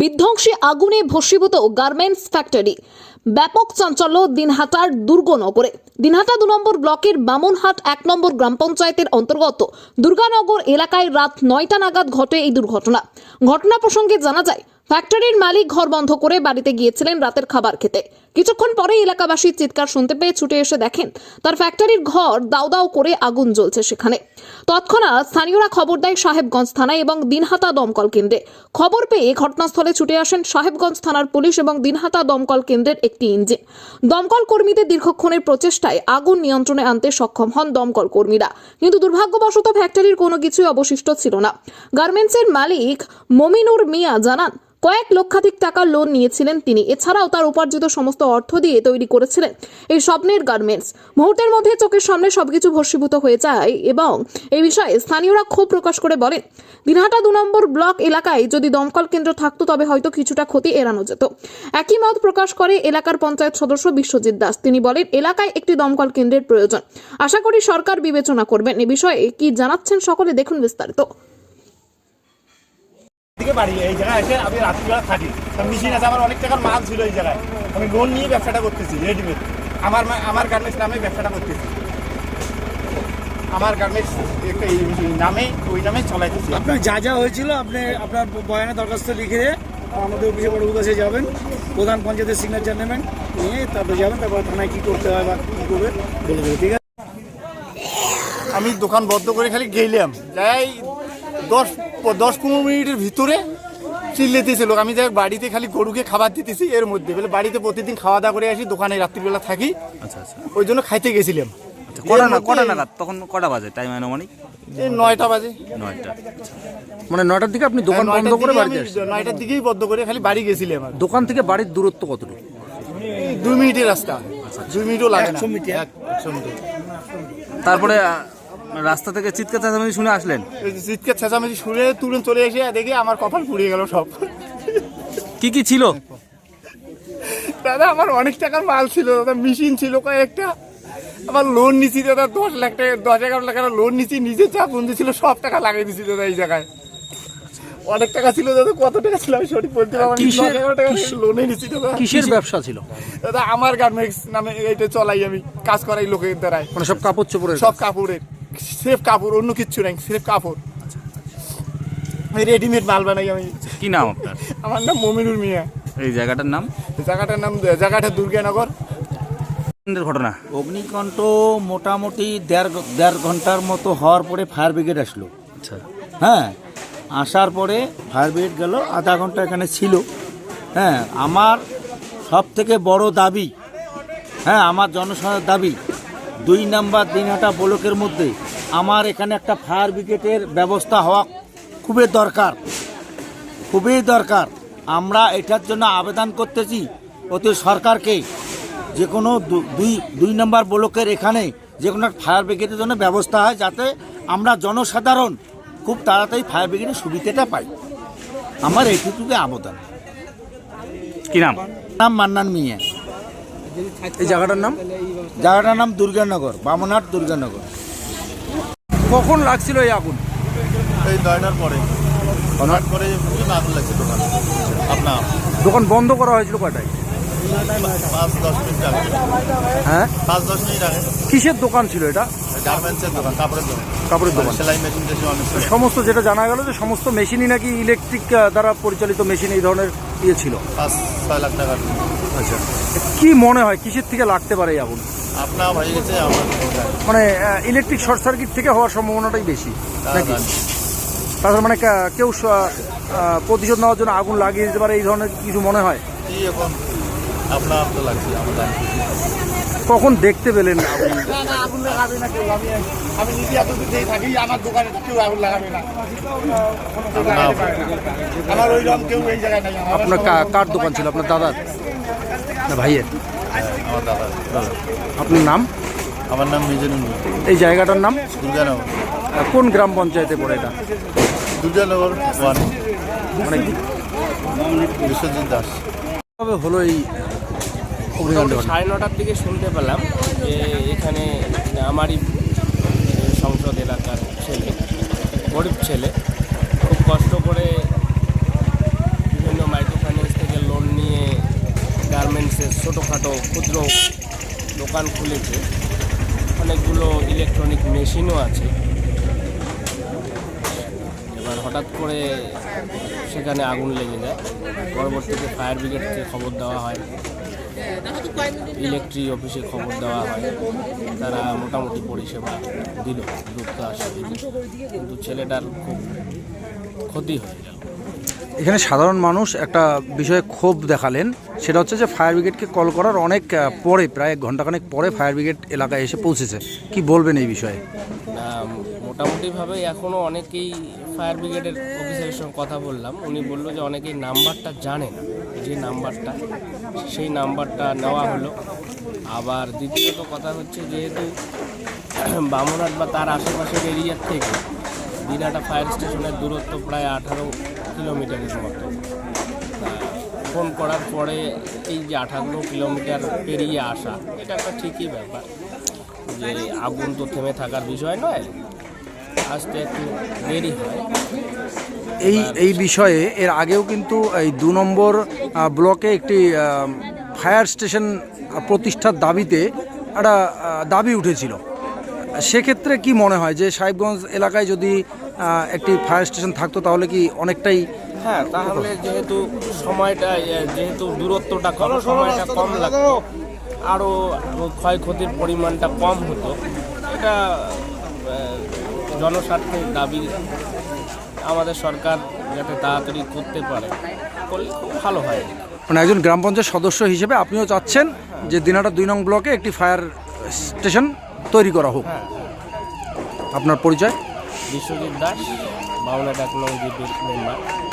বিধ্বংসী আগুনে ভস্মীভূত গার্মেন্টস ফ্যাক্টরি। ব্যাপক চাঞ্চল্য দিনহাটার দুর্গনগরে দিনহাটা দু নম্বর ব্লকের বামনহাট এক নম্বর গ্রাম পঞ্চায়েতের অন্তর্গত দুর্গানগর এলাকায় রাত নয়টা নাগাদ ঘটে এই দুর্ঘটনা। ঘটনা প্রসঙ্গে জানা যায় ফ্যাক্টরির মালিক ঘর বন্ধ করে বাড়িতে গিয়েছিলেন রাতের খাবার খেতে। কিছুক্ষণ পরে এলাকাবাসীর চিৎকার শুনতে পেয়ে ছুটে এসে দেখেন, তার ফ্যাক্টরির ঘর দাউ দাউ করে আগুন জ্বলছে সেখানে। তৎক্ষণাৎ স্থানীয়রা খবর দেয় সাহেবগঞ্জ থানায় এবং দিনহাতা দমকল কেন্দ্রে। খবর পেয়ে ঘটনাস্থলে ছুটে আসেন সাহেবগঞ্জ থানার পুলিশ এবং দিনহাতা দমকল কেন্দ্রের একটি ইঞ্জিন। দমকল কর্মীদের দীর্ঘক্ষণের প্রচেষ্টায় আগুন নিয়ন্ত্রণে আনতে সক্ষম হন দমকল কর্মীরা। কিন্তু দুর্ভাগ্যবশত ফ্যাক্টরির কোনো কিছুই অবশিষ্ট ছিল না। গার্মেন্টসের মালিক মমিনুর মিয়া জানান কয়েক লক্ষাধিক টাকা লোন নিয়েছিলেন তিনি। এছাড়াও তার উপার্জিত সমস্ত অর্থ দিয়ে তৈরি করেছিলেন এই স্বপ্নের গার্মেন্টস মুহূর্তের মধ্যে চোখের সামনে সবকিছু ভস্মীভূত হয়ে যায় এবং এই বিষয়ে স্থানীয়রা ক্ষোভ প্রকাশ করে বলেন, দিনহাটা দু নম্বর ব্লক এলাকায় যদি দমকল কেন্দ্র থাকতো তবে হয়তো কিছুটা ক্ষতি এড়ানো যেত। একই মত প্রকাশ করে এলাকার পঞ্চায়েত সদস্য বিশ্বজিৎ দাস। তিনি বলেন, এলাকায় একটি দমকল কেন্দ্রের প্রয়োজন। আশা করি সরকার বিবেচনা করবেন। এ বিষয়ে কি জানাচ্ছেন সকলে দেখুন বিস্তারিত। দিকে বাড়ি এই জায়গায় এসে আমি রাত্রিবেলা থাকি। মেশিন আছে আমার অনেক টাকার মাল ছিল এই জায়গায়। আমি লোন নিয়ে ব্যবসাটা করতেছি রেডিমেড আমার আমার গার্মেন্টস নামে ব্যবসাটা করতেছি। আমার গার্মেন্টস একটা নামে ওই নামে চলাইতেছি। আপনার যা যা হয়েছিল আপনি আপনার বয়ানে দরখাস্ত লিখে আমাদের অফিসে বড় কাছে যাবেন। প্রধান পঞ্চায়েতের সিগনেচার নেবেন নিয়ে তারপরে যাবেন তারপর থানায় কী করতে হয় বা কী করবে বলে দেবে ঠিক আছে? আমি দোকান বন্ধ করে খালি গেলাম। যাই দশ দশ পনেরো মিনিটের ভিতরে চিল্লেতেছে লোক। আমি দেখ বাড়িতে খালি গরুকে খাবার দিতেছি এর মধ্যে। বলে বাড়িতে প্রতিদিন খাওয়া দাওয়া করে আসি দোকানে রাত্রিবেলা থাকি। আচ্ছা আচ্ছা। ওই জন্য খাইতে গেছিলাম। আচ্ছা, কটা না কটা নাগাদ? তখন কটা বাজে? টাইম আনুমানিক? নয়টা বাজে। নয়টা। মানে নয়টার দিকে আপনি দোকান হ্যাঁ, বন্ধ করে বাড়িতে নয়টার দিকেই বদ্ধ করে খালি বাড়ি গেছিলাম দোকান থেকে বাড়ির দূরত্ব কতটুকু? দুই মিনিটের রাস্তা। দুই মিনিটও লাগে না। একশো মিটার। এক- একশো মিটার। তারপরে রাস্তা থেকে চিৎকার চেঁচামেচি শুনে আসলেন? চিৎকার চেঁচামেচি শুনে তুরন্ত চলে এসে দেখে আমার কপাল পুড়িয়ে গেল সব। কি কি ছিল? দাদা আমার অনেক টাকার মাল ছিল দাদা মেশিন ছিল কয়েকটা। আমার লোন নিছি দাদা দশ লাখ টাকা দশ এগারো লাখ টাকা লোন নিছি নিজে চা বন্ধু ছিল সব টাকা লাগিয়ে দিছি দাদা এই জায়গায়। অনেক টাকা ছিল দাদা কত টাকা ছিল আমি সঠিক বলতে পারব টাকা লোনে নিছি দাদা। কিসের ব্যবসা ছিল? দাদা আমার গার্মেন্টস নামে এইটা চলাই আমি কাজ করাই লোকের দ্বারাই। মানে সব কাপড় চোপড়ের? সব কাপড়ের। সেফ কাপড় অন্য কিচ্ছু নাই সেফ কাপড় আমি রেডিমেড মাল বানাই আমি। কি নাম আপনার? আমার নাম মমিনুর মিয়া। এই জায়গাটার নাম? জায়গাটার নাম জায়গাটা দুর্গানগর। ঘটনা? অগ্নিকণ্ঠ মোটামুটি দেড় দেড় ঘণ্টার মতো হওয়ার পরে ফায়ার ব্রিগেড আসলো। আচ্ছা। হ্যাঁ আসার পরে ফায়ার ব্রিগেড গেল আধা ঘণ্টা এখানে ছিল। হ্যাঁ আমার সব থেকে বড় দাবি হ্যাঁ আমার জনসাধারণের দাবি দুই নাম্বার দিনহাটা ব্লকের মধ্যে আমার এখানে একটা ফায়ার ব্রিগেডের ব্যবস্থা হওয়া খুবই দরকার খুবই দরকার। আমরা এটার জন্য আবেদন করতেছি অতি সরকারকে। যে কোনো দু- দুই দুই নম্বর ব্লকের এখানে যে কোনো ফায়ার ব্রিগেডের জন্য ব্যবস্থা হয় যাতে আমরা জনসাধারণ খুব তাড়াতাড়ি ফায়ার ব্রিগেডের সুবিধাটা পাই। আমার এইটুকুকে আবেদন। কি নাম? নাম মান্নান মিয়া। এই জায়গাটার নাম? জায়গাটার নাম দুর্গানগর বামনহাট দুর্গানগর। কখন লাগছিল এই আগুন? এই নয়টার পরে। প্রচুর আগুন লাগছে দোকান। আপনার? দোকান বন্ধ করা হয়েছিল কয়টায়? পাঁচ দশ মিনিট আগে। হ্যাঁ? পাঁচ দশ মিনিট আগে। কিসের দোকান ছিল এটা? গার্মেন্টসের দোকান কাপড়ের দোকান। কাপড়ের দোকান। সেলাই মেশিন। সমস্ত যেটা জানা গেল যে সমস্ত মেশিনই নাকি ইলেকট্রিক দ্বারা পরিচালিত মেশিন এই ধরনের ইয়ে ছিল। পাঁচ ছয় লাখ টাকার। আচ্ছা। কি মনে হয় কিসের থেকে লাগতে পারে এই আগুন? আপনার হয়ে গেছে আমার মানে ইলেকট্রিক শর্ট সার্কিট থেকে হওয়ার সম্ভাবনাটাই বেশি নাকি। তাছাড়া মানে কেউ প্রতিশোধ নেওয়ার জন্য আগুন লাগিয়ে দিতে পারে এই ধরনের কিছু মনে হয়? কি এখন? আপনার তো লাগছে আমার কখন দেখতে পেলেন আগুন? না না আগুন লাগাবে না কেউ আমি আমি নিজে এত দূর থাকি আমার দোকানে কেউ আগুন লাগাবে না। কোনো কেউ লাগাতে পারে না। আমার ওই রকম কেউ এই জায়গায় নাই আপনার কা- কার দোকান ছিল? আপনার দাদার? না ভাইয়ের? আমার দাদা। আপনার নাম? আমার নাম মিজানুল এই জায়গাটার নাম? দুর্গানগর। কোন গ্রাম পঞ্চায়েতে পড়ে এটা? দুর্গানগর ওয়ান। মানে বিশ্বজিৎ দাস। কীভাবে হলো এই সাড়ে নটার দিকে শুনতে পেলাম যে এখানে আমারই সংসদ এলাকার ছেলে গরিব ছেলে খুব কষ্ট করে ছোটোখাটো ক্ষুদ্র দোকান খুলেছে। অনেকগুলো ইলেকট্রনিক মেশিনও আছে। এবার হঠাৎ করে সেখানে আগুন লেগে যায়। পরবর্তীতে ফায়ার ব্রিগেডকে খবর দেওয়া হয়। ইলেকট্রিক অফিসে খবর দেওয়া হয়। তারা মোটামুটি পরিষেবা দিল, দ্রুত আসে কিন্তু ছেলেটার খুব ক্ষতি হয়ে এখানে সাধারণ মানুষ একটা বিষয়ে ক্ষোভ দেখালেন। সেটা হচ্ছে যে ফায়ার ব্রিগেডকে কল করার অনেক পরে, প্রায় এক ঘন্টাখানেক পরে ফায়ার ব্রিগেড এলাকায় এসে পৌঁছেছে। কি বলবেন এই বিষয়ে? মোটামুটিভাবে এখনও অনেকেই ফায়ার ব্রিগেডের অফিসারের সঙ্গে কথা বললাম। উনি বলল যে অনেকেই নাম্বারটা জানে না। যে নাম্বারটা, সেই নাম্বারটা নেওয়া হলো। আবার দ্বিতীয়ত কথা হচ্ছে যেহেতু বামুনহাট বা তার আশেপাশের এরিয়ার থেকে দিনাটা ফায়ার স্টেশনের দূরত্ব প্রায় আঠারো কিলোমিটারের মতো। ফোন করার পরে এই যে আঠারো কিলোমিটার পেরিয়ে আসা, এটা একটা ঠিকই ব্যাপার যে আগুন তো থেমে থাকার বিষয় নয়, আসতে একটু দেরি হয়। এই এই বিষয়ে এর আগেও কিন্তু এই দু নম্বর ব্লকে একটি ফায়ার স্টেশন প্রতিষ্ঠার দাবিতে একটা দাবি উঠেছিল। সেক্ষেত্রে কি মনে হয় যে সাহেবগঞ্জ এলাকায় যদি একটি ফায়ার স্টেশন থাকতো তাহলে কি অনেকটাই হ্যাঁ তাহলে যেহেতু সময়টা যেহেতু দূরত্বটা কম সময়টা কম লাগতো আরও ক্ষয়ক্ষতির পরিমাণটা কম হতো এটা জনস্বার্থের দাবি আমাদের সরকার যাতে তাড়াতাড়ি করতে পারে করলে খুব ভালো হয়। মানে একজন গ্রাম পঞ্চায়েত সদস্য হিসেবে আপনিও চাচ্ছেন যে দিনাটা দুই নং ব্লকে একটি ফায়ার স্টেশন তৈরি করা হোক। আপনার পরিচয়? বিশ্বজিৎ দাস বাউলা এক মেম্বার।